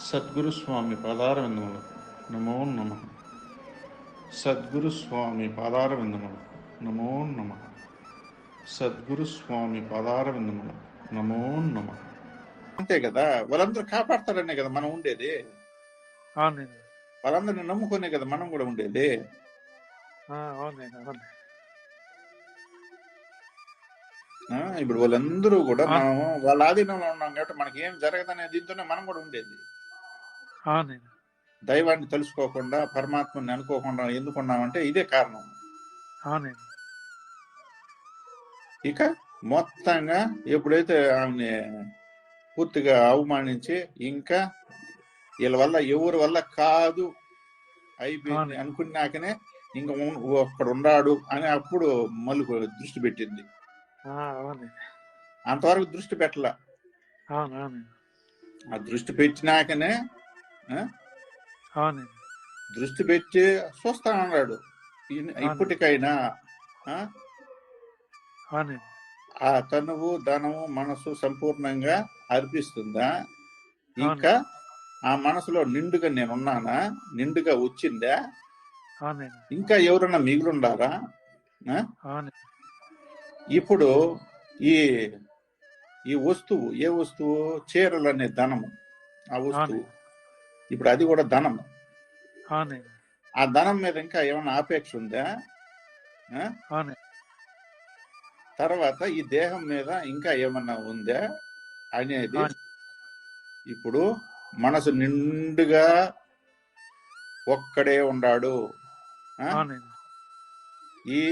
సద్గురు స్వామి పాదారవిందములు. నమో నమ. సద్గురు స్వామి పాదారవిందములు. నమో నమ. సద్గురు స్వామి పాదారవిందములు. నమో నమ. అంతే కదా? వాళ్ళందరూ కాపాడతారనే కదా మనం ఉండేది? వాళ్ళందరిని నమ్ముకునే కదా మనం కూడా ఉండేది? ఇప్పుడు వాళ్ళందరూ కూడా మనం వాళ్ళ ఆధీనంలో ఉన్నాం కాబట్టి మనకి ఏం జరగదనే దీంతోనే మనం కూడా ఉండేది. దైవాన్ని తెలుసుకోకుండా పరమాత్మని అనుకోకుండా ఎందుకున్నామంటే ఇదే కారణం. ఇక మొత్తంగా ఎప్పుడైతే ఆమెని పూర్తిగా అవమానించి ఇంకా వీళ్ళ వల్ల ఎవరి వల్ల కాదు అయిపోయింది. అనుకున్నాకనే ఇంకా అక్కడ ఉన్నాడు అని అప్పుడు మళ్ళీ దృష్టి పెట్టింది. అంతవరకు దృష్టి పెట్టల. ఆ దృష్టి పెట్టినాకనే అవునండి. దృష్టి పెట్టి చూస్తా అన్నాడు. ఈ- ఇప్పటికైనా ఆ, తనువు ధనము మనసు సంపూర్ణంగా అర్పిస్తుందా? ఇంకా ఆ మనసులో నిండుగా నేనున్నానా? నిండుగా వచ్చిందా? ఇంకా ఎవరన్నా మిగిలిండారా? ఇప్పుడు ఈ ఈ వస్తువు ఏ వస్తువు? చీరలు అనే ధనము. ఆ వస్తువు. ఇప్పుడు అది కూడా అవునండి. ఆ ధనం మీద ఇంకా ఏమైనా ఆపేక్ష ఉందా? తర్వాత ఈ దేహం మీద ఇంకా ఏమన్నా ఉందా అనేది. ఇప్పుడు మనసు నిండుగా ఒక్కడే ఉన్నాడు ఈ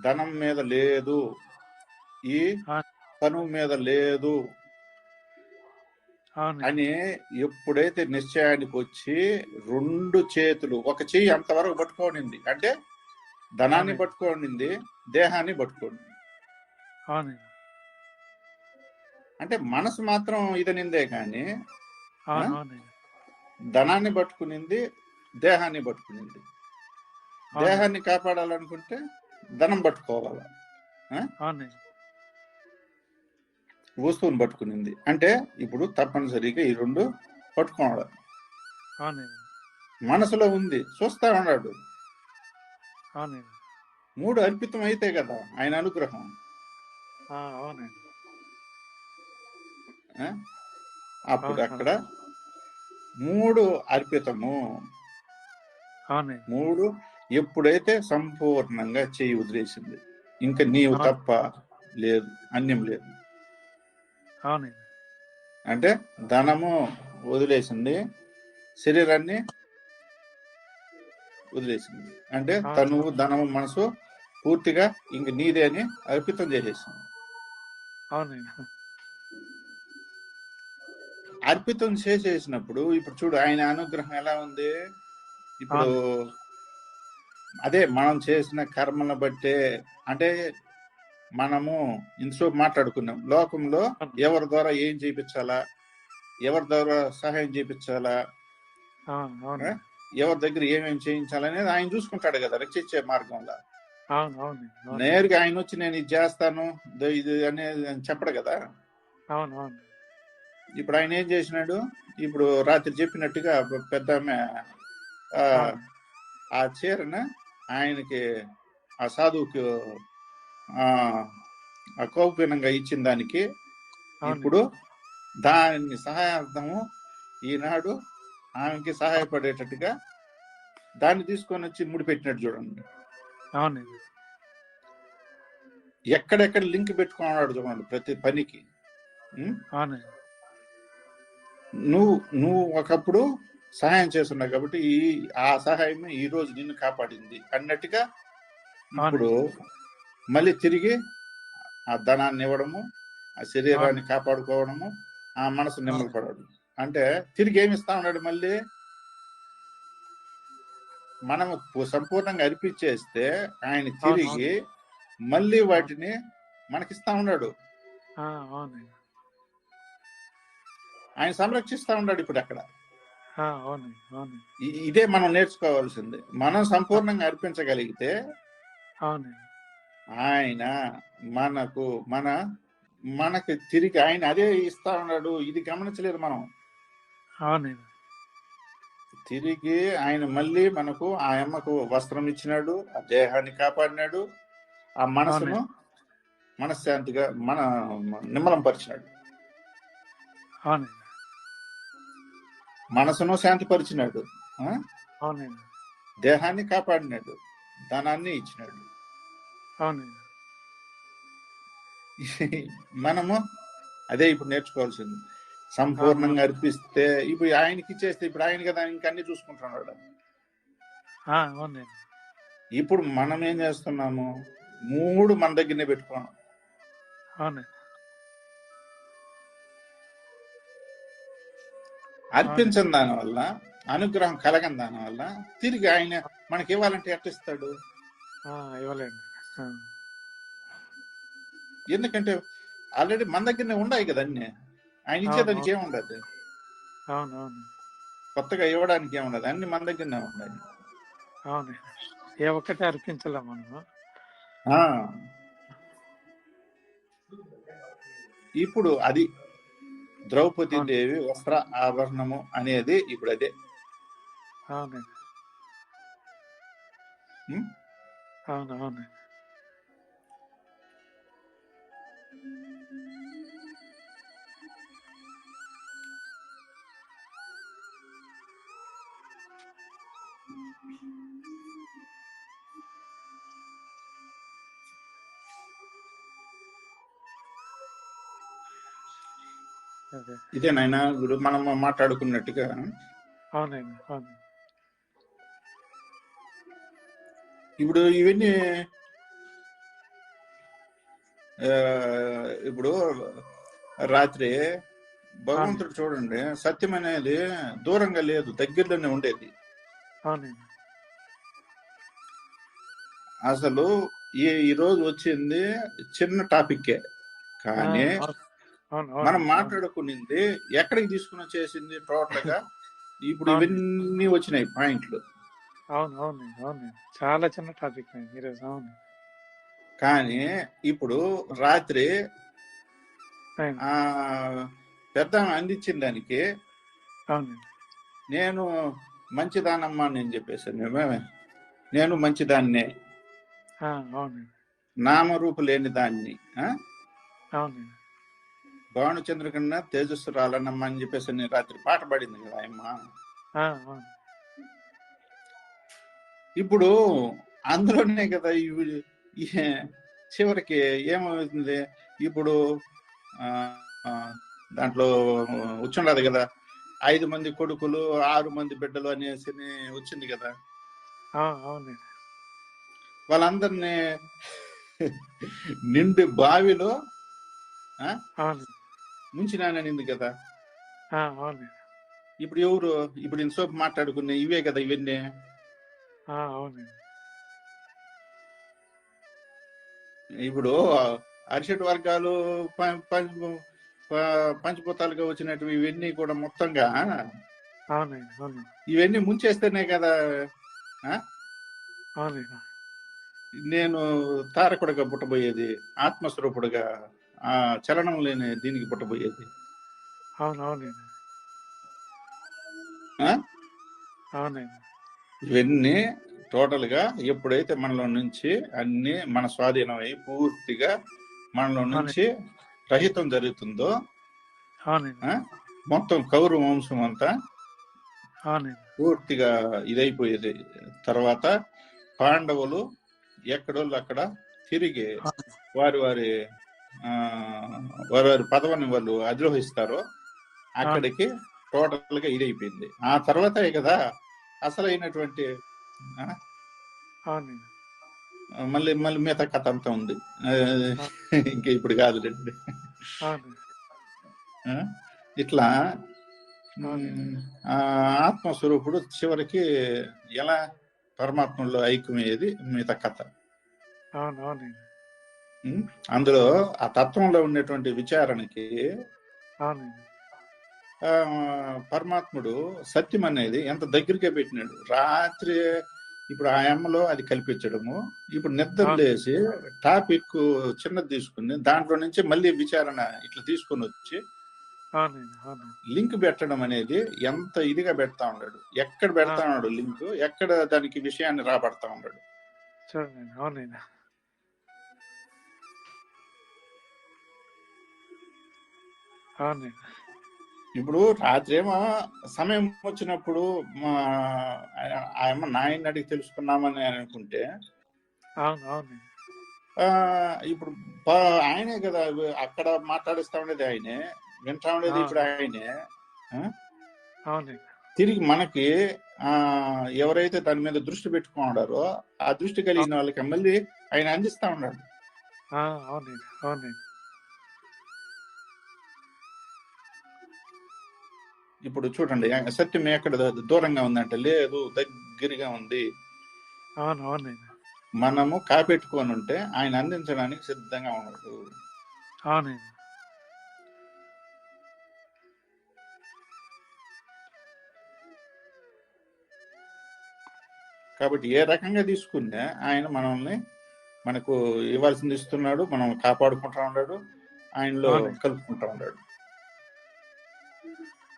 ధనం మీద లేదు. ఈ. తనువు మీద లేదు. అని ఎప్పుడైతే నిశ్చయానికి వచ్చి రెండు చేతులు ఒక చెయ్యి అంతవరకు పట్టుకోనింది. అంటే ధనాన్ని. పట్టుకోనింది దేహాన్ని పట్టుకోండి అంటే మనసు మాత్రం ఇదనిందే కానీ ధనాన్ని పట్టుకునింది దేహాన్ని పట్టుకునింది. దేహాన్ని కాపాడాలనుకుంటే ధనం పట్టుకోవాలి? వస్తువుని పట్టుకునింది. అంటే ఇప్పుడు తప్పనిసరిగా ఈ రెండు పట్టుకోవాలి అవునండి. మనసులో ఉంది. చూస్తా ఉన్నాడు మూడు అర్పితం అయితే కదా ఆయన అనుగ్రహం? అప్పుడు. అక్కడ మూడు అర్పితము. మూడు ఎప్పుడైతే సంపూర్ణంగా చేయి వదిలేసింది. ఇంకా నీవు. తప్ప లేదు అన్యం లేదు. అంటే ధనము వదిలేసింది శరీరాన్ని వదిలేసింది. అంటే. తనువు ధనము మనసు పూర్తిగా ఇంక నీదే అని అర్పితం చేసేసింది. అవునండి. అర్పితం చేసేసినప్పుడు ఇప్పుడు చూడు ఆయన అనుగ్రహం ఎలా ఉంది? ఇప్పుడు అదే మనం చేసిన కర్మలను బట్టే అంటే మనము ఇంతసేపు మాట్లాడుకున్నాం. లోకంలో ఎవరి ద్వారా ఏం చేయించాలా ఎవరి ద్వారా సహాయం చేయించాలా ఎవరి దగ్గర ఏమేమి చేయించాలనేది ఆయన చూసుకుంటాడు కదా రక్షించే మార్గంలో. నేరుగా ఆయన వచ్చి నేను ఇది చేస్తాను ఇది అనేది అని చెప్పడు కదా? ఇప్పుడు ఆయన ఏం చేసినాడు? ఇప్పుడు రాత్రి చెప్పినట్టుగా పెద్ద ఆమె. ఆ చీరను ఆయనకి ఆ సాధువుకి ఆ ఆ కౌపీనంగా ఇచ్చిన దానికి. ఇప్పుడు దాని సహాయార్థము ఈనాడు ఆమెకి సహాయపడేటట్టుగా దాన్ని తీసుకొని వచ్చి ముడిపెట్టినట్టు చూడండి. అవునండి ఎక్కడెక్కడ లింక్ పెట్టుకున్నాడు చూడండి ప్రతి పనికి. నువ్వు నువ్వు ఒకప్పుడు సహాయం చేస్తున్నావు కాబట్టి ఈ ఆ సహాయమే ఈ రోజు నిన్ను కాపాడింది అన్నట్టుగా ఇప్పుడు మళ్ళీ తిరిగి ఆ ధనాన్ని ఇవ్వడము ఆ శరీరాన్ని కాపాడుకోవడము ఆ మనసు నిమ్మలపడడం అంటే తిరిగి ఏమి ఇస్తా ఉన్నాడు మళ్ళీ? మనం పు- సంపూర్ణంగా అర్పించేస్తే ఆయన తిరిగి మళ్ళీ వాటిని మనకిస్తా ఉన్నాడు. ఆయన సంరక్షిస్తా ఉన్నాడు ఇప్పుడు అక్కడ. ఇదే మనం నేర్చుకోవాల్సింది. మనం సంపూర్ణంగా అర్పించగలిగితే ఆయన మనకు మన మనకి తిరిగి ఆయన అదే ఇస్తా ఉన్నాడు. ఇది గమనించలేదు మనం. అవునండి. తిరిగి ఆయన మళ్ళీ మనకు ఆ అమ్మకు వస్త్రం ఇచ్చినాడు ఆ దేహాన్ని కాపాడినాడు ఆ మనసును మనశ్శాంతిగా మన నిమ్మలం పరిచినాడు. మనసును శాంతిపరిచినాడు. దేహాన్ని కాపాడినాడు. ధనాన్ని ఇచ్చినాడు. మనము అదే ఇప్పుడు నేర్చుకోవాల్సింది. సంపూర్ణంగా అర్పిస్తే ఇప్పుడు ఆయనకి ఇచ్చేస్తే ఇప్పుడు ఆయన కదా ఇంకా అన్ని చూసుకుంటున్నాడు ఇప్పుడు మనం ఏం చేస్తున్నాము? మూడు మన దగ్గరనే పెట్టుకున్నాం అర్పించని దాని వల్ల అనుగ్రహం కలగని దాని వల్ల తిరిగి ఆయన మనకి ఇవ్వాలంటే ఎట్టిస్తాడు ఇవ్వలేండి. ఎందుకంటే ఆల్రెడీ మన దగ్గరనే ఉన్నాయి కదా అన్ని. ఆయన ఇచ్చేదానికి ఏముండదు. అవును అవును. కొత్తగా ఇవ్వడానికి ఏముండదు. అన్ని మన దగ్గరనే ఉన్నాయి. అవునండి ఏ ఒక్కటి అర్పించలే మనము. ఆ. ఇప్పుడు అది ద్రౌపది అవును. దేవి వస్త్ర ఆభరణము అనేది ఇప్పుడు అదే. అవునండి. ఉం? అవును అవును. ఇదే నాయన ఇప్పుడు మనం మాట్లాడుకున్నట్టుగా. అవునండి అవును. ఇప్పుడు ఇవన్నీ ఇప్పుడు రాత్రి భగవంతుడు చూడండి సత్యం అనేది దూరంగా లేదు దగ్గరలోనే ఉండేది. అసలు ఈ ఈ రోజు వచ్చింది చిన్న టాపిక్కే. కానీ మనం మాట్లాడుకునింది ఎక్కడికి తీసుకుని వచ్చేసింది టోటల్గా? ఇప్పుడు. ఇవన్నీ వచ్చినాయి పాయింట్లు. అవును అవును అవును. చాలా చిన్న టాపిక్ ఈరోజు అవును. కానీ ఇప్పుడు రాత్రి ఆ పెద్ద అందించిన దానికి అవును. నేను మంచిదానమ్మా అని చెప్పేసాను మేమే నేను మంచిదాన్నే. అవును. నామరూపు లేని దాన్ని? అవును. భానుచంద్ర కన్నా తేజస్సు రాలనమ్మా అని చెప్పేసి నేను రాత్రి పాట పాడింది కదా ఆయమ్మ ఇప్పుడు అందులోనే కదా ఇవి చివరికి ఏమవుతుంది? ఇప్పుడు దాంట్లో వచ్చిండదు కదా. ఐదు మంది కొడుకులు ఆరు మంది బిడ్డలు అనేసి వచ్చింది కదా. వాళ్ళందరినీ నిండు బావిలో ముంచినాననింది కదా? అవును. ఇప్పుడు ఎవరు? ఇప్పుడు ఇంతసేపు మాట్లాడుకునే ఇవే కదా ఇవన్నీ? అవును. ఇప్పుడు అరిషట్ వర్గాలు పంచభూతాలుగా వచ్చినట్టు ఇవన్నీ కూడా మొత్తంగా ఇవన్నీ ముంచేస్తేనే కదా నేను తారకుడుగా పుట్టబోయేది ఆత్మస్వరూపుడుగా. ఆ చలనం లేని దీనికి పుట్టబోయేది. ఇవన్నీ టోటల్గా ఎప్పుడైతే మనలో నుంచి అన్ని మన స్వాధీనమై పూర్తిగా మనలో నుంచి రహితం జరుగుతుందో? మొత్తం కౌరవ వంశం అంతా పూర్తిగా ఇదైపోయేది. తర్వాత పాండవులు ఎక్కడోళ్ళు అక్కడ తిరిగి వారి వారి వారి వారి పదవిని వాళ్ళు అధిరోహిస్తారో అక్కడికి టోటల్గా ఇదైపోయింది. ఆ తర్వాతే కదా అసలైనటువంటి మళ్ళీ మళ్ళీ మిగతా కథ అంతా ఉంది. ఇంకా ఇప్పుడు కాదు రండి ఇట్లా ఆత్మస్వరూపుడు చివరికి ఎలా పరమాత్మలో ఐక్యమయ్యేది మిగతా కథ? అందులో ఆ తత్వంలో ఉండేటువంటి విచారణకి పరమాత్ముడు సత్యం అనేది ఎంత దగ్గరికే పెట్టినాడు. రాత్రి ఇప్పుడు ఆ అమ్మలో అది కల్పించడము ఇప్పుడు నిద్ర. లేసి టాపిక్ చిన్నది తీసుకుని దాంట్లో నుంచి మళ్ళీ విచారణ ఇట్లా తీసుకొని వచ్చి లింక్ పెట్టడం అనేది ఎంత ఇదిగా పెడతా ఉన్నాడు. ఎక్కడ పెడతా ఉన్నాడు లింక్ ఎక్కడ దానికి విషయాన్ని రాబడతా ఉన్నాడు. ఇప్పుడు రాత్రి ఏమో సమయం వచ్చినప్పుడు మా ఆయమ్మ నాయన్ని అడిగి తెలుసుకున్నామని అనుకుంటే ఇప్పుడు ఆయనే కదా అక్కడ మాట్లాడిస్తా ఉండేది ఆయనే వింటా ఉండేది. ఇప్పుడు ఆయనే తిరిగి మనకి ఆ ఎవరైతే దాని మీద దృష్టి పెట్టుకున్నాడారో ఆ దృష్టి కలిగిన వాళ్ళకి మళ్ళీ ఆయన అందిస్తా ఉన్నాడు. అవునండి అవునండి ఇప్పుడు చూడండి సత్యం ఎక్కడ దూరంగా ఉందంటే లేదు దగ్గరగా ఉంది. మనము కాపెట్టుకొని ఉంటే ఆయన అందించడానికి సిద్ధంగా ఉన్నాడు. కాబట్టి ఏ రకంగా తీసుకున్నా ఆయన మనల్ని మనకు ఇవ్వాల్సింది ఇస్తున్నాడు మనం కాపాడుకుంటా ఉన్నాడు ఆయనలో. కలుపుకుంటా ఉన్నాడు.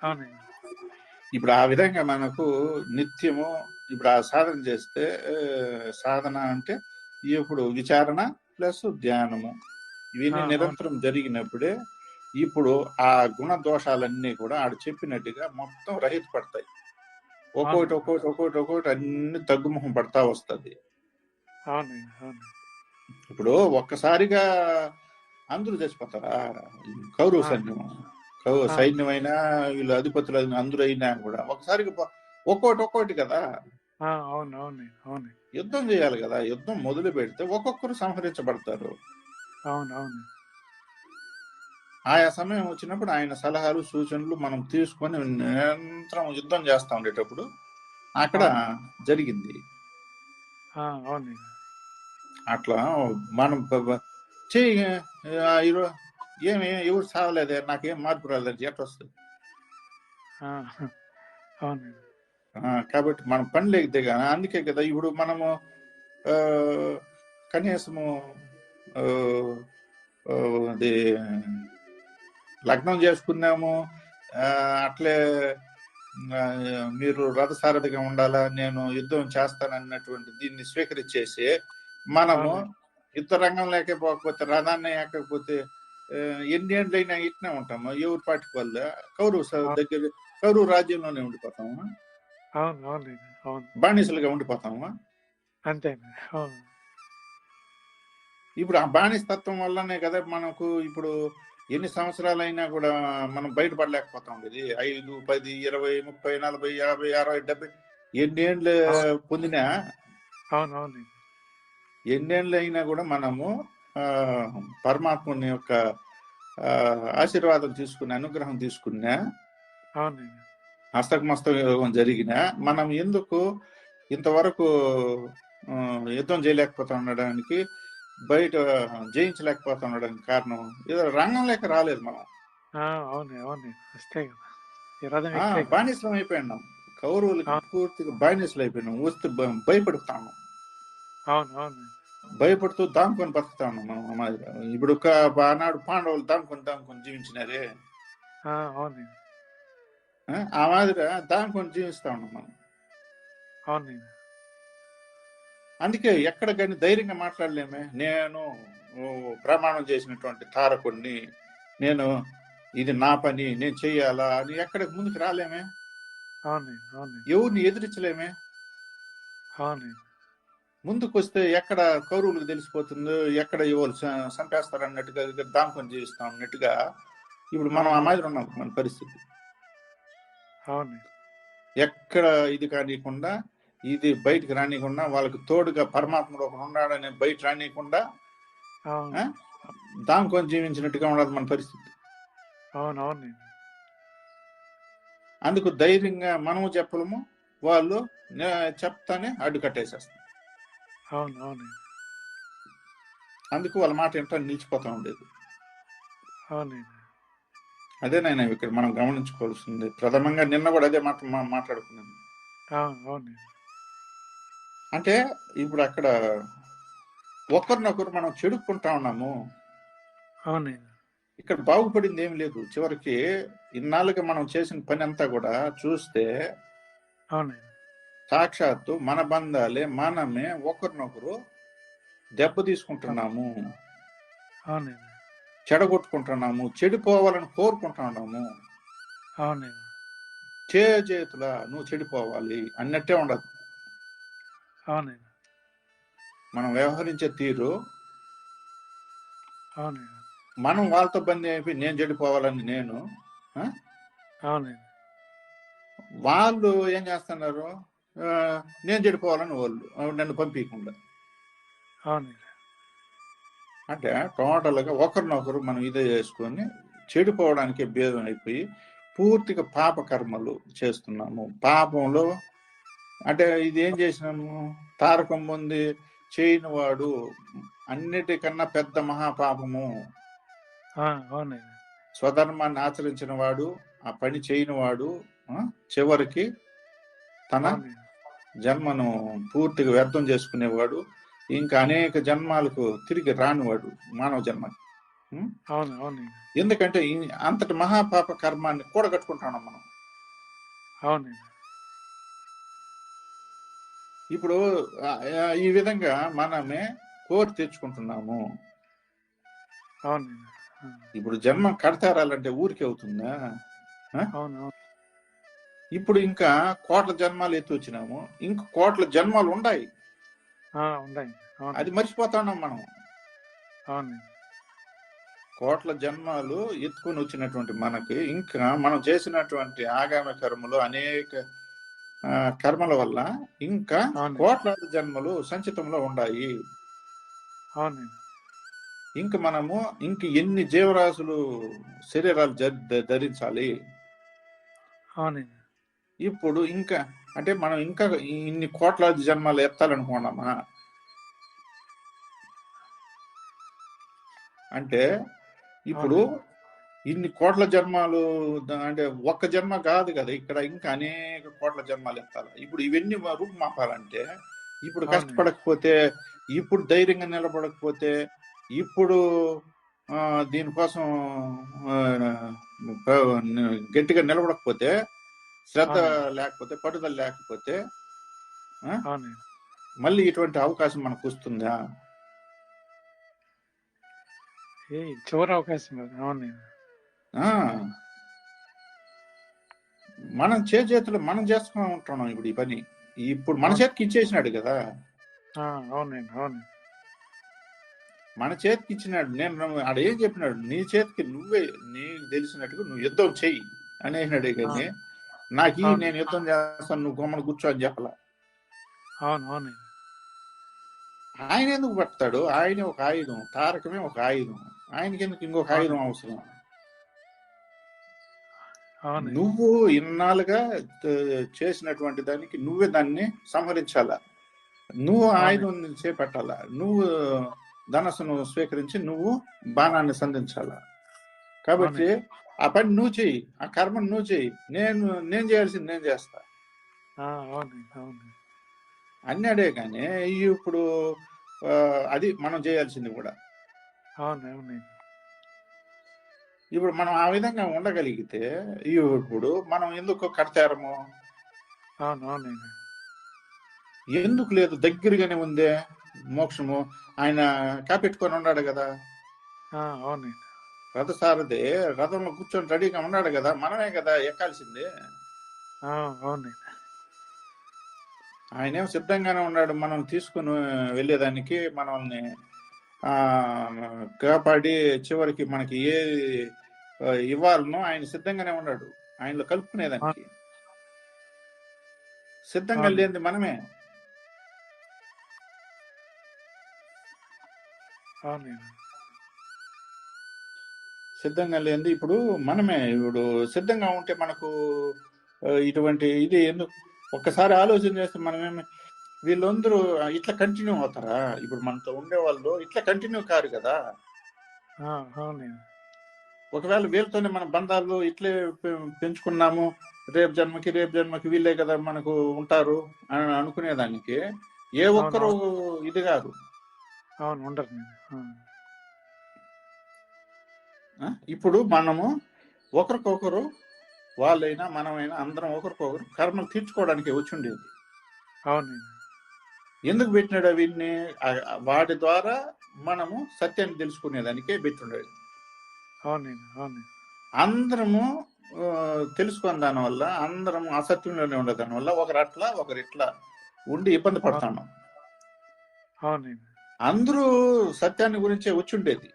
అవునండి ఇప్పుడు ఆ విధంగా మనకు నిత్యము ఇప్పుడు ఆ సాధన చేస్తే సాధన అంటే ఇప్పుడు విచారణ ప్లస్ ధ్యానము ఇవన్నీ. నిరంతరం జరిగినప్పుడే ఇప్పుడు ఆ గుణ దోషాలన్నీ కూడా ఆడు చెప్పినట్టుగా మొత్తం రహిత పడతాయి ఒక్కొక్కటి. ఒక్కొక్కటి ఒక్కొక్కటి ఒక్కొక్కటి అన్ని తగ్గుముఖం పడతా వస్తుంది ఇప్పుడు ఒక్కసారిగా అందరూ చచ్చిపోతారా కౌరవ ఆ. సైన్యం కౌరవ ఆ. సైన్యమైనా వీళ్ళు అధిపతులు అయినా అందరూ అయినా కూడా ఒకసారిగా ప- ఒక్కొక్కటి ఒక్కొక్కటి కదా. ఆ, అవును యుద్ధం చేయాలి కదా. యుద్ధం మొదలు పెడితే ఒక్కొక్కరు సంహరించబడతారు. అవును అవును. ఆయా సమయం వచ్చినప్పుడు ఆయన సలహాలు సూచనలు మనం తీసుకొని నిరంతరం యుద్ధం చేస్తా ఉండేటప్పుడు అక్కడ జరిగింది. అట్లా మనం ఏమి ఎవరు సావలేదే నాకేం మార్పు రాలేదు ఎట్లా వస్తుంది కాబట్టి మనం పని లేకపోతే కానీ అందుకే కదా ఇప్పుడు మనము కనీసము అది లగ్నం చేసుకున్నాము అట్లే మీరు రథసారథిగా ఉండాలా నేను యుద్ధం చేస్తానన్నటువంటి దీన్ని స్వీకరించేసి మనము. యుద్ధ రంగం లేకపోతే రథాన్ని ఆ, ఎన్ని ఏళ్ళైనా ఇట్నే ఉంటాము? ఎవరి పాటికి వల్ల? కౌరవ దగ్గర కౌరవ రాజ్యంలోనే ఉండిపోతాము? అవును అవునండి అవును. బానిసలుగా ఉండిపోతాము? అవును. ఇప్పుడు ఆ బానిసతత్వం వల్లనే కదా మనకు ఇప్పుడు ఎన్ని సంవత్సరాలైనా కూడా మనం బయటపడలేకపోతా ఉండేది ఐదు పది ఇరవై ముప్పై నలభై యాభై అరవై డెబ్బై ఎన్నేళ్ళు పొందినా అవును అవునండి ఎన్నేళ్ళు అయినా కూడా మనము పరమాత్ముని యొక్క ఆశీర్వాదం తీసుకుని అనుగ్రహం తీసుకున్నా హస్తకమస్త యోగం జరిగినా మనం ఎందుకు ఇంతవరకు యుద్ధం చేయలేకపోతా ఉండడానికి బయట జయించలేకపోతా ఉండడానికి కారణం? ఏదో రంగం లేక రాలేదు మనం. అవును అవును. బానిసలం అయిపోయినాం. కౌరవులకి ఆ. పూర్తిగా బానిసలు అయిపోయినాం. వస్తే భయపడుతాము అవును అవును. భయపడుతూ దాముకొని బతుకుతా ఉన్నాం మనం. ఇప్పుడు ఒక ఆనాడు పాండవులు దాముకొని దాముకొని జీవించినారే. ఆ, మాదిరిగా దాముకొని జీవిస్తా ఉన్నాం మనం. అందుకే ఎక్కడ కానీ ధైర్యంగా మాట్లాడలేమే. నేను ప్రమాణం చేసినటువంటి తారకుడిని నేను ఇది నా పని నేను చెయ్యాలా అని ఎక్కడికి ముందుకు రాలేమే? ఎవరిని ఎదిరించలేమే అవునండి. ముందుకు వస్తే ఎక్కడ కౌరవులకు తెలిసిపోతుందో ఎక్కడ ఎవరు చ- చంపేస్తారు అన్నట్టుగా దాముకొని జీవిస్తాం అన్నట్టుగా ఇప్పుడు మనం ఆ మాదిరి ఉన్నాం మన పరిస్థితి. ఎక్కడ ఇది కానియకుండా ఇది బయటికి రానియకుండా వాళ్ళకి తోడుగా పరమాత్ముడు ఒకడు ఉన్నాడని బయట రానియకుండా? దాముకొని జీవించినట్టుగా ఉండదు మన పరిస్థితి. అవును అవునండి అందుకు ధైర్యంగా మనము చెప్పలేము వాళ్ళు చెప్తానే అడ్డు కట్టేసేస్తారు అవును అవును. అందుకు వాళ్ళ మాట ఏంటో నిలిచిపోతా ఉండేది. అదే నేను ఇక్కడ మనం గమనించుకోవాల్సింది. ప్రథమంగా నిన్న కూడా అదే మాట మాట్లాడుకున్నాను. అవును అంటే ఇప్పుడు అక్కడ ఒకరినొకరు మనం చెడుకుంటా ఉన్నాము. అవును ఇక్కడ బాగుపడింది ఏం లేదు. చివరికి ఇన్నాళ్ళుగా మనం చేసిన పని అంతా కూడా చూస్తే అవును సాక్షాత్తు మన బంధాలే మనమే ఒకరినొకరు దెబ్బ తీసుకుంటున్నాము చెడగొట్టుకుంటున్నాము చెడిపోవాలని కోరుకుంటున్నాము. చే చేతుల నువ్వు చెడిపోవాలి అన్నట్టే ఉండదు. మనం వ్యవహరించే తీరు మనం వాళ్ళతో బందీ అయిపోయి నేను చెడిపోవాలని నేను వాళ్ళు ఏం చేస్తున్నారు? నేను చెడిపోవాలని వాళ్ళు నన్ను పంపించకుండా. అంటే టోటల్గా ఒకరినొకరు మనం ఇదే చేసుకొని చెడిపోవడానికి భేదం అయిపోయి పూర్తిగా పాప కర్మలు చేస్తున్నాము. పాపంలో అంటే ఇది ఏం చేసినాము? తారకం ముందు చేయని వాడు అన్నిటికన్నా పెద్ద మహాపాపము. స్వధర్మాన్ని ఆచరించిన వాడు ఆ పని చేయని వాడు చివరికి తన జన్మను పూర్తిగా వ్యర్థం చేసుకునేవాడు. ఇంకా అనేక జన్మాలకు తిరిగి రానివాడు మానవ జన్మ. ఎందుకంటే అంతటి మహాపాప కర్మాన్ని కూడగట్టుకుంటున్నాం మనం. అవును. ఇప్పుడు ఈ విధంగా మనమే కోరి తెచ్చుకుంటున్నాము. అవును. ఇప్పుడు జన్మ కడతారాలంటే ఊరికి అవుతుందా? అవును. ఇప్పుడు ఇంకా కోట్ల జన్మాలు ఎత్తి వచ్చినాము. ఇంకా కోట్ల జన్మాలు ఉన్నాయి అది మర్చిపోతున్నాం మనం. అవును. కోట్ల జన్మాలు ఎత్తుకొని వచ్చినటువంటి మనకి ఇంకా మనం చేసినటువంటి ఆగామి కర్మలు అనేక కర్మల వల్ల ఇంకా. కోట్లాది జన్మలు సంచితంలో ఉన్నాయి ఇంక మనము ఇంక ఎన్ని జీవరాశులు శరీరాలు ధరించాలి? అవును. ఇప్పుడు ఇంకా అంటే మనం ఇంకా ఇన్ని కోట్లాది జన్మాలు ఎత్తాలనుకున్నామా అంటే ఇప్పుడు ఇన్ని కోట్ల జన్మాలు అంటే ఒక్క జన్మ కాదు కదా ఇక్కడ ఇంకా అనేక కోట్ల జన్మాలు ఎత్తాలి. ఇప్పుడు ఇవన్నీ మ- రూపుమాపాలంటే ఇప్పుడు. కష్టపడకపోతే ఇప్పుడు ధైర్యంగా నిలబడకపోతే ఇప్పుడు ఆ, దీనికోసం గట్టిగా నిలబడకపోతే శ్రద్ధ. లేకపోతే పట్టుదల లేకపోతే మళ్ళీ ఇటువంటి అవకాశం మనకు వస్తుందా? చివరి అవకాశం మనం చే చేతులు మనం చేసుకుని ఉంటున్నాం ఇప్పుడు ఈ పని. ఇప్పుడు మన చేతికి ఇచ్చేసినాడు కదా. ఆ, అవునండి అవును. మన చేతికి ఇచ్చినాడు నేను ఆడ ఏం చెప్పినాడు? నీ చేతికి నువ్వే నీకు తెలిసినట్టుగా నువ్వు యుద్ధం చెయ్యి అనేసినాడే కానీ నాకు ఈ. నేను యుద్ధం చేస్తాను నువ్వు గమ్మని కూర్చో అని చెప్పాల. అవును అవును. ఆయన ఎందుకు పడతాడు ఆయన ఒక ఆయుధం తారకమే ఒక ఆయుధం. ఆయనకి ఎందుకు ఇంకొక ఆయుధం అవసరం? నువ్వు ఇన్నాళ్ళుగా చేసినటువంటి దానికి నువ్వే దాన్ని సంహరించాలా? నువ్వు ఆయుధం చేపట్టాలా? నువ్వు ధనస్సును స్వీకరించి నువ్వు బాణాన్ని సంధించాలా? కాబట్టి ఆ పని నువ్వు చెయ్యి ఆ కర్మను నువ్వు చెయ్యి. నేను నేను చేయాల్సింది నేను చేస్తా. అన్నాడే కానీ ఇప్పుడు అది మనం చేయాల్సింది కూడా. ఇప్పుడు మనం ఆ విధంగా ఉండగలిగితే ఇప్పుడు మనం ఎందుకు కడతారము ఎందుకు లేదు? దగ్గరగానే ఉందే మోక్షము. ఆయన కాపెట్టుకొని ఉన్నాడు కదా. అవునండి. రథసారథి రథంలో కూర్చొని రెడీగా ఉన్నాడు కదా మనమే కదా ఎక్కాల్సిందే. ఆ, అవునండి ఆయనేం సిద్ధంగానే ఉన్నాడు మనం తీసుకుని వెళ్ళేదానికి మనల్ని కాపాడి చివరికి మనకి ఏ ఇవ్వాలనో ఆయన సిద్ధంగానే ఉన్నాడు. ఆయనలో కలుపుకునేదానికి. సిద్ధంగా అవును. లేనిది మనమే. అవునండి సిద్ధంగా లేనిది ఇప్పుడు మనమే. ఇప్పుడు సిద్ధంగా ఉంటే మనకు ఇటువంటి ఇది ఎందుకు? ఒక్కసారి ఆలోచన చేస్తే మనమేమి వీళ్ళందరూ ఇట్లా కంటిన్యూ అవుతారా? ఇప్పుడు మనతో ఉండే వాళ్ళు ఇట్లా కంటిన్యూ కారు కదా. ఒకవేళ వీళ్ళతోనే మన బంధాలు ఇట్లే పెంచుకున్నాము రేపు జన్మకి రేపు జన్మకి వీళ్ళే కదా మనకు ఉంటారు అని అనుకునేదానికి ఏ ఒక్కరు ఇది కాదు. అవును ఉండరు? ఇప్పుడు మనము ఒకరికొకరు వాళ్ళైనా మనమైనా అందరం ఒకరికొకరు కర్మలు తీర్చుకోవడానికి వచ్చి ఉండేది. అవునండి. ఎందుకు పెట్టినాడు వీటిని వాటి ద్వారా మనము సత్యాన్ని తెలుసుకునేదానికే పెట్టుండేది. అవునండి అందరము తెలుసుకున్న దాని వల్ల అందరం అసత్యంలోనే ఉండే దాని వల్ల ఒకరు అట్లా ఒకరు ఇట్లా ఉండి ఇబ్బంది పడుతున్నాం. అవునండి. అందరూ సత్యాన్ని గురించే వచ్చి ఉండేది.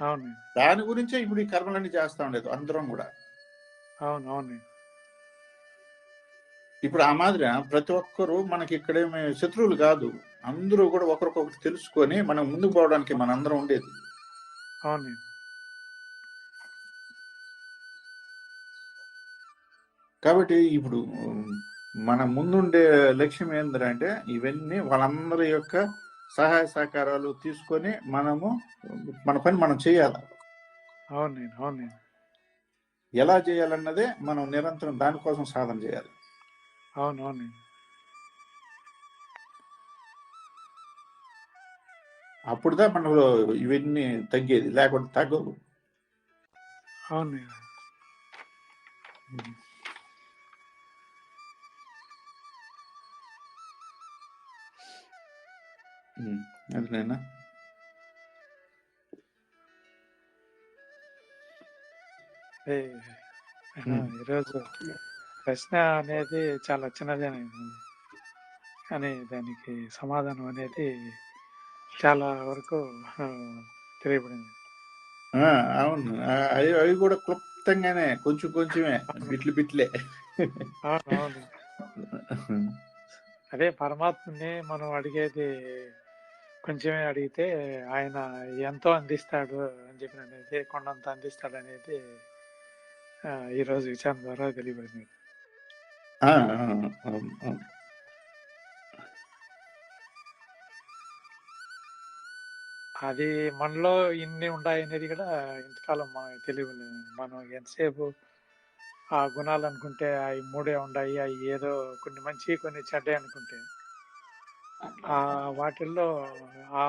అవునండి. దాని గురించే ఇప్పుడు ఈ కర్మలన్నీ చేస్తా ఉండేది అందరం కూడా. అవును ఇప్పుడు ఆ మాదిరి ప్రతి ఒక్కరు మనకి ఇక్కడేమి శత్రువులు కాదు. అందరూ కూడా ఒకరికొకరు తెలుసుకొని మనం ముందుకు పోవడానికి మన అందరం ఉండేది. అవునండి. కాబట్టి ఇప్పుడు మన ముందుండే లక్ష్యం ఏంటంటే ఇవన్నీ వాళ్ళందరి యొక్క సహాయ సహకారాలు తీసుకొని మనము మన పని మనం చేయాలి. అవునండి అవునండి ఎలా చేయాలన్నదే మనం నిరంతరం దానికోసం సాధన చేయాలి. అవును అవునండి అప్పుడుదా మనకు ఇవన్నీ తగ్గేది లేకుంటే తగ్గవు. అవునండి ఈరోజు ప్రశ్న అనేది చాలా చిన్నదేనండి కానీ దానికి సమాధానం అనేది చాలా వరకు తెలియబడింది ఆ, అవును అవి అవి కూడా క్లుప్తంగానే కొంచెం కొంచెమే బిట్లు బిట్లే అవును అదే పరమాత్మని మనం అడిగేది కొంచెమే అడిగితే ఆయన ఎంతో అందిస్తాడు అని చెప్పిన అనేది కొండంత అందిస్తాడు అనేది ఈరోజు విచారణ ద్వారా తెలియబడింది. అది మనలో ఇన్ని ఉన్నాయి అనేది కూడా ఇంతకాలం మనకి తెలియలేదు మనం ఎంతసేపు ఆ గుణాలు అనుకుంటే అవి మూడే ఉన్నాయి అవి ఏదో కొన్ని మంచి కొన్ని చెడ్డ అనుకుంటే ఆ వాటిల్లో ఆ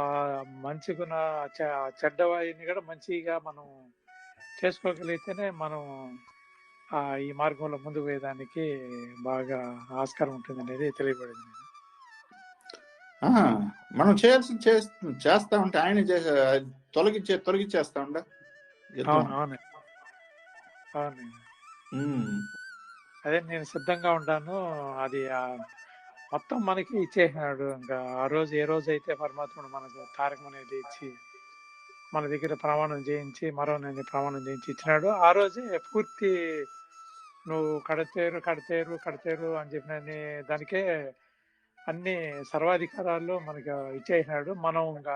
మంచి గుణ చె- చెడ్డ వాటిని కూడా మంచిగా మనం చేసుకోగలిగితేనే మనం ఆ ఈ మార్గంలో ముందుకు పోయేదానికి బాగా ఆస్కారం ఉంటుంది అనేది తెలియబడింది ఆ, మనం చేయాల్సింది చేస్తు- ఉంటే ఆయన చేసే తొలగించే తొలగించేస్తా ఉండ. అవును అవును. అదే నేను సిద్ధంగా ఉంటాను. అది ఆ మొత్తం మనకి ఇచ్చేసినాడు. ఇంకా ఆ రోజు ఏ రోజు అయితే పరమాత్ముడు మనకు తారకం అనేది ఇచ్చి మన దగ్గర ప్రమాణం చేయించి మరో నేను ప్రమాణం చేయించి ఇచ్చినాడు ఆ రోజే పూర్తి నువ్వు కడతేరు కడతేరు కడతేరు అని చెప్పిన దానికే అన్ని సర్వాధికారాలు మనకు ఇచ్చేసినాడు. మనం ఇంకా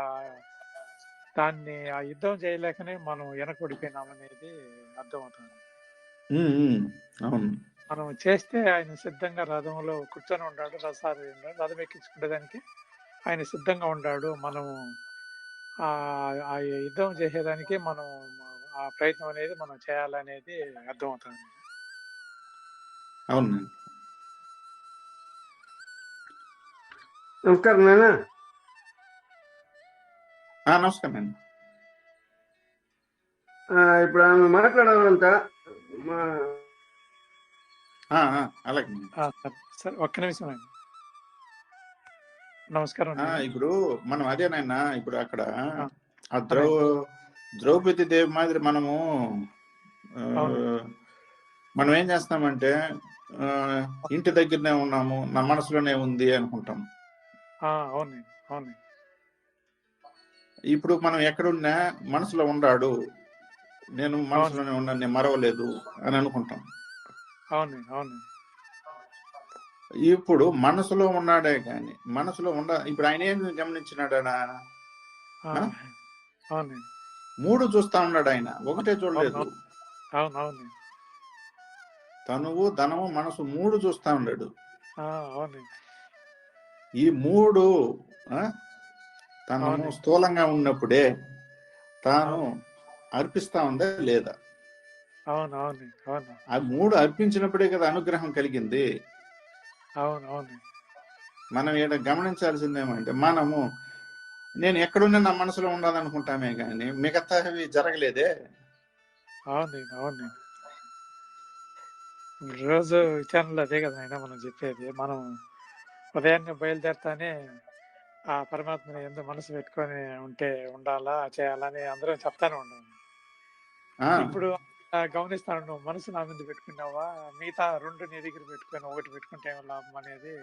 దాన్ని ఆ యుద్ధం చేయలేకనే మనం వెనకబడిపోయినాం అనేది అర్థమవుతుంది. అవును. మనం చేస్తే ఆయన సిద్ధంగా రథంలో కూర్చొని ఉన్నాడు రసాలు ఉన్నాడు రథం ఎక్కించుకునేదానికి ఆయన సిద్ధంగా ఉన్నాడు మనం ఆ యుద్ధం చేసేదానికి మనం ఆ ప్రయత్నం అనేది మనం చేయాలనేది అర్థమవుతుంది. అవును. నమస్కారం నాన్న. ఆ, నమస్కారం అండి ఆ, ఇప్పుడు ఆమె మాట్లాడాలంట మా అలాగే సరే, ఒక్క నిమిషం అండి. నమస్కారం. ఇప్పుడు మనం అదేనైనా ఇప్పుడు అక్కడ ఆ. ద్రౌ ద్రౌపది దేవి మాదిరి మనము. మనం ఏం చేస్తామంటే ఇంటి దగ్గరనే ఉన్నాము నా మనసులోనే ఉంది అనుకుంటాం. ఇప్పుడు మనం ఎక్కడున్నా మనసులో ఉండాడు. నేను మనసులోనే ఉన్నాను నేను మరవలేదు అని అనుకుంటాం. అవునండి అవునండి. ఇప్పుడు మనసులో ఉన్నాడే కానీ మనసులో ఉండ ఇప్పుడు ఆయన ఏం గమనించినాడా మూడు చూస్తా ఉన్నాడు ఆయన ఒకటే చూడలేదు. అవును. అవును తనువు ధనము మనసు మూడు చూస్తా ఉన్నాడు. ఈ మూడు అవును. స్థూలంగా ఉన్నప్పుడే తాను అవును. అర్పిస్తా ఉందా లేదా? అవును అవును అవును. ఆ మూడు అర్పించినప్పుడే కదా అనుగ్రహం కలిగింది. అవును అవును. మనం ఇక్కడ గమనించాల్సింది ఏమంటే మనము నేను ఎక్కడున్నా నా మనసులో ఉండాలనుకుంటామే కానీ మిగతావి జరగలేదే. అవునండి అవునండి రోజు విచారణలో అదే కదా అయినా మనం చెప్పేది. మనం ఉదయాన్నే బయలుదేరుతానే ఆ పరమాత్మని ఎందు మనసు పెట్టుకొని ఉంటే ఉండాలా చేయాలని అందరం చెప్తానే ఉన్నాం ఆ, ఇప్పుడు గమనిస్తాను. నువ్వు మనసు నా మీద పెట్టుకున్నావా? మిగతా రెండు నీ దగ్గర పెట్టుకొని ఒకటి పెట్టుకుంటే లాభం? అనేది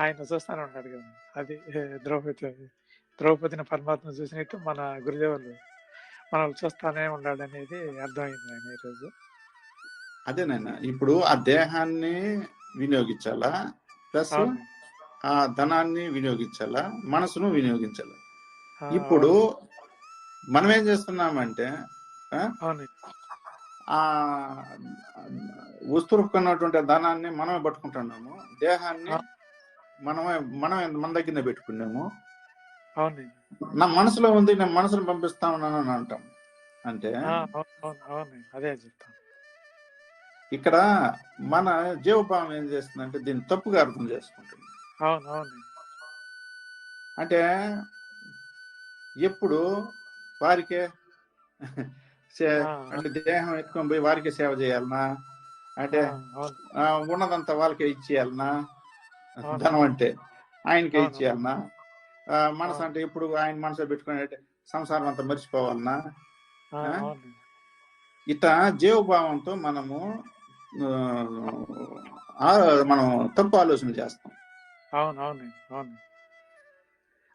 ఆయన చూస్తానే ఉన్నాడు కదా. అది ద్రౌపది ద్రౌపదిని పరమాత్మ చూసినట్టు మన గురుదేవులు మనల్ని చూస్తానే ఉన్నాడు అనేది అర్థమైంది ఆయన ఈరోజు. అదేనైనా ఇప్పుడు ఆ దేహాన్ని వినియోగించాలా? ప్లస్ ఆ ధనాన్ని వినియోగించాలా? మనసును వినియోగించాలా? ఇప్పుడు. మనం ఏం చేస్తున్నామంటే ఆ, అవును ఆ వస్తువులకు కొన్నటువంటి ధనాన్ని మనమే పట్టుకుంటున్నాము. దేహాన్ని. మనమే మనమే మన దగ్గరనే పెట్టుకున్నాము. నా మనసులో ఉంది నేను మనసును పంపిస్తా ఉన్నాను అని అంటాం. అంటే అదే చెప్తాను. ఇక్కడ మన జీవభావం ఏం చేస్తుందంటే దీన్ని తప్పుగా అర్థం చేసుకుంటుంది. అంటే ఎప్పుడు వారికే అంటే దేహం ఎత్తుకొని పోయి వారికే సేవ చేయాలనా? అంటే ఉన్నదంతా వాళ్ళకే ఇచ్చేయాలనా. ధనం అంటే ఆయనకే. ఇచ్చేయాలనా? మనసు. అంటే ఇప్పుడు ఆయన మనసు పెట్టుకుని సంసారం అంతా మర్చిపోవాలనా? ఇట్లా జీవభావంతో మనము మనం తప్పు ఆలోచన చేస్తాం.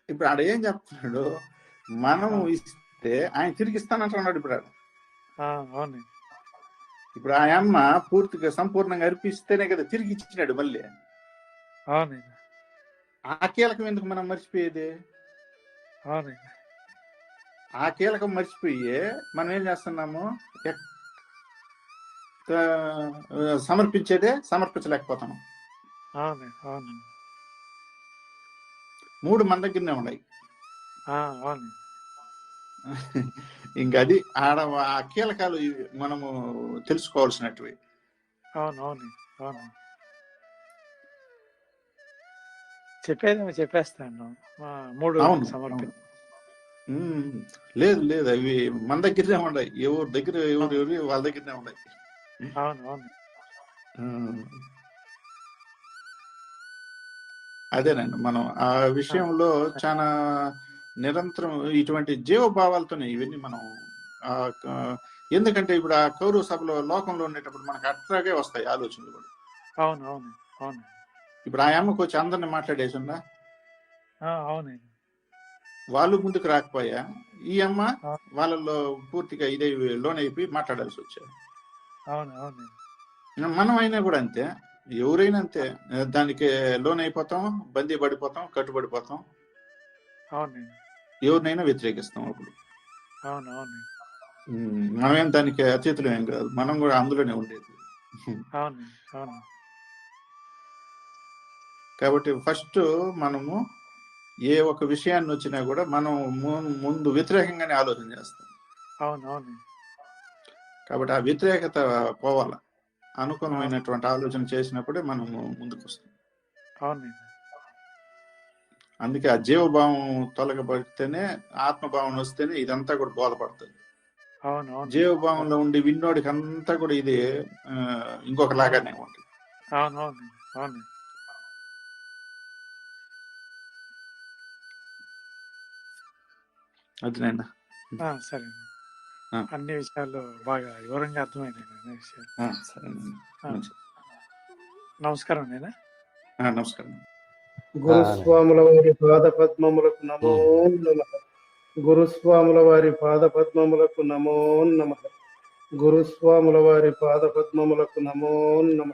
ఇప్పుడు ఆడ ఏం చెప్తున్నాడు? మనం. ఇస్తే ఆయన తిరిగి ఇస్తానంటున్నాడు ఇప్పుడు ఆడ. అవును ఇప్పుడు ఆ అమ్మ పూర్తిగా సంపూర్ణంగా అర్పిస్తేనే కదా తిరిగి ఇచ్చినాడు మళ్ళీ. అవును ఆ కీలకం ఎందుకు మనం మర్చిపోయేది? అవును ఆ కీలకం మర్చిపోయి మనం ఏం చేస్తున్నాము? సమర్పించేదే సమర్పించలేకపోతాం అవును అవును మూడు మన దగ్గరనే ఉన్నాయి. అవును ఇంకా అది ఆడ ఆ కీలకాలు ఇవి మనము తెలుసుకోవాల్సినటివి. అవును అవును. చెప్పేది చెప్పేస్తాను. మూడు అవును, సమర్పి ఉమ్, లేదు లేదు అవి మన దగ్గరనే ఉన్నాయి ఎవరి దగ్గర ఎవరు ఎవరు వాళ్ళ దగ్గరనే ఉన్నాయి అవును అవును. అదేనండి మనం ఆ విషయంలో చాలా నిరంతరం ఇటువంటి జీవభావాలతోనే ఇవన్నీ మనం ఎందుకంటే ఇప్పుడు ఆ కౌరవ సభలో లోకంలో ఉండేటప్పుడు మనకు అట్లాగే వస్తాయి ఆలోచనలు కూడా. అవును అవును అవును. ఇప్పుడు ఆ అమ్మకు వచ్చి అందరిని మాట్లాడేసిందా? అవును. వాళ్ళు ముందుకు రాకపోయా? ఈ అమ్మ. వాళ్ళలో పూర్తిగా ఇదే లోన్ అయిపోయి మాట్లాడాల్సి వచ్చారు. అవును అవును. మనం అయినా కూడా అంతే. ఎవరైనా అంతే. దానికి లోన్ అయిపోతాం బందీ పడిపోతాం కట్టుబడిపోతాం. అవును. ఎవరినైనా వ్యతిరేకిస్తాం అప్పుడు. మనమేం దానికి అతీతులు ఏం కాదు. మనం కూడా అందులోనే ఉండేది. కాబట్టి ఫస్ట్ మనము ఏ ఒక విషయాన్ని వచ్చినా కూడా మనం ముందు వ్యతిరేకంగానే ఆలోచన చేస్తాం. అవును అవును. కాబట్టి ఆ వ్యతిరేకత పోవాల. అనుకూలమైనటువంటి ఆలోచన చేసినప్పుడే మనము ముందుకు వస్తాం అవును. అందుకే ఆ జీవభావం తొలగబడితేనే ఆత్మభావం వస్తేనే ఇదంతా కూడా బోధపడుతుంది. అవును జీవభావంలో ఉండి విన్నోడికి అంతా కూడా ఇది ఇంకొక లాగానే ఉంటుంది. అవును అవును అవును. అది నేను. ఆ, సరే. అన్ని విషయాలు బాగా వివరంగా అన్ని విషయాలు. ఆ. మంచిది. నమస్కారం నేనా? నమస్కారం. గురుస్వాముల వారి పాద పద్మములకు నమో నమ. గురుస్వాముల వారి పాద పద్మములకు నమో నమ. గురుస్వాముల వారి పాద పద్మములకు నమో నమ.